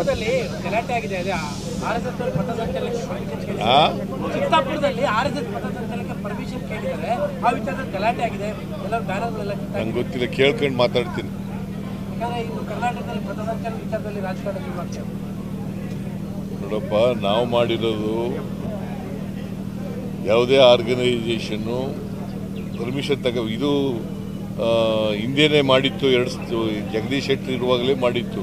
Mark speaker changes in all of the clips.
Speaker 1: ಚಿತ್ತಾಪುರದಲ್ಲಿ ಗಲಾಟೆ ಆಗಿದೆ. ಅದೇ ಆರ್ ಎಸ್ ಎಸ್ ಪಥಸಂಚಲನಕ್ಕೆ ಪರ್ಮಿಷನ್ ಕೇಳಿದ್ದಾರೆ.
Speaker 2: ಆ?
Speaker 1: ಚಿತ್ತಾಪುರದಲ್ಲಿ ಆರ್ ಎಸ್ ಎಸ್ ಪಥಸಂಚಲನಕ್ಕೆ ಪರ್ಮಿಷನ್ ಕೇಳಿದ್ದಾರೆ. ಆ ವಿಚಾರದಲ್ಲಿ ಗಲಾಟೆ ಆಗಿದೆ. ಎಲ್ಲ ಬ್ಯಾನರ್ಗಳೆಲ್ಲ
Speaker 2: ನಂಗೆ ಗೊತ್ತಿಲ್ಲ ಕೇಳ್ಕೊಂಡು ಮಾತಾಡ್ತೀನಿ.
Speaker 1: ಯಾಕಂದ್ರೆ ಇನ್ನು ಕರ್ನಾಟಕದಲ್ಲಿ ಪಥಸಂಚಲನ ವಿಚಾರದಲ್ಲಿ ರಾಜಕಾರಣ ಶುರುವಾಗ್ತದೆ
Speaker 2: ನೋಡಪ್ಪ ನಾವು ಮಾಡಿರೋದು ಯಾವುದೇ ಆರ್ಗನೈಸೇಷನ್ನು ಪರ್ಮಿಷನ್ ತಗ ಇದು ಹಿಂದೇನೆ ಮಾಡಿತ್ತು ಎರಡು ಜಗದೀಶ್ ಶೆಟ್ಟರ್ ಇರುವಾಗಲೇ ಮಾಡಿತ್ತು.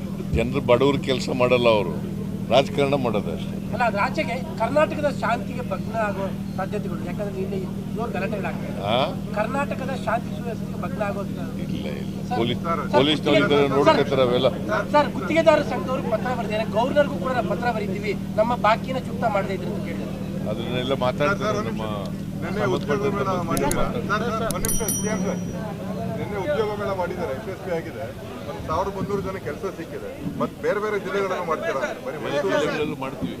Speaker 2: ಜನರು ಬಡವರು ಕೆಲಸ ಮಾಡಲ್ಲ ಅವರು. ರಾಜಕಾರಣ ಮಾಡೋದು ಅಷ್ಟೇ.
Speaker 1: ಅಲ್ಲ ರಾಜ್ಯಕ್ಕೆ ಆಚೆಗೆ ಕರ್ನಾಟಕದ ಶಾಂತಿಗೆ ಭಗ್ನ ಆಗೋ ಸಾಧ್ಯತೆಗಳು ಯಾಕಂದ್ರೆ ಇಲ್ಲಿ ಜೋರು ಗಲಾಟೆಗಳಾಗ್ತದೆ? ಕರ್ನಾಟಕದ ಶಾಂತಿ ಸುವ್ಯವಸ್ಥೆಗೆ ಭಗ್ನ ಆಗೋ
Speaker 2: ಇಲ್ಲ ಇಲ್ಲ. ಪೊಲೀಸ್ ಪೊಲೀಸ್ನವ್ರು ನೋಡ್ಕೊತಾರೆ ಅವೆಲ್ಲ.
Speaker 1: ಸರ್ ಗುತ್ತಿಗೆದಾರ ಸಂಘದವ್ರಿಗೆ ಪತ್ರ ಬರೆದಿದ್ದಾರೆ. ಗೌರ್ನರ್ಗೂ ಕೂಡ ನಾವು ಪತ್ರ ಬರೀತೀವಿ. ನಮ್ಮ ಬಾಕಿನ ಚುಕ್ತ ಮಾಡದೇ ಇದ್ರು ಅಂತ ಕೇಳಿದ್ರು
Speaker 2: ಅದನ್ನೆಲ್ಲ ಮಾತಾಡ್ತಾರೆ ನಮ್ಮ
Speaker 3: ನಿನ್ನೆ ಉದ್ಯೋಗ ಮೇಳ ಮಾಡಿದ್ದಾರೆ ಯಶಸ್ವಿ ಆಗಿದೆ. ಒಂದು ಸಾವಿರದ ಮುನ್ನೂರು ಜನ ಕೆಲಸ ಸಿಕ್ಕಿದೆ. ಮತ್ತೆ ಬೇರೆ ಬೇರೆ ಜಿಲ್ಲೆಗಳನ್ನು ಮಾಡ್ತೀರಾ? ಬರೀ ಮೈಸೂರು
Speaker 2: ಜಿಲ್ಲೆಗಳಲ್ಲೂ ಮಾಡ್ತೀವಿ.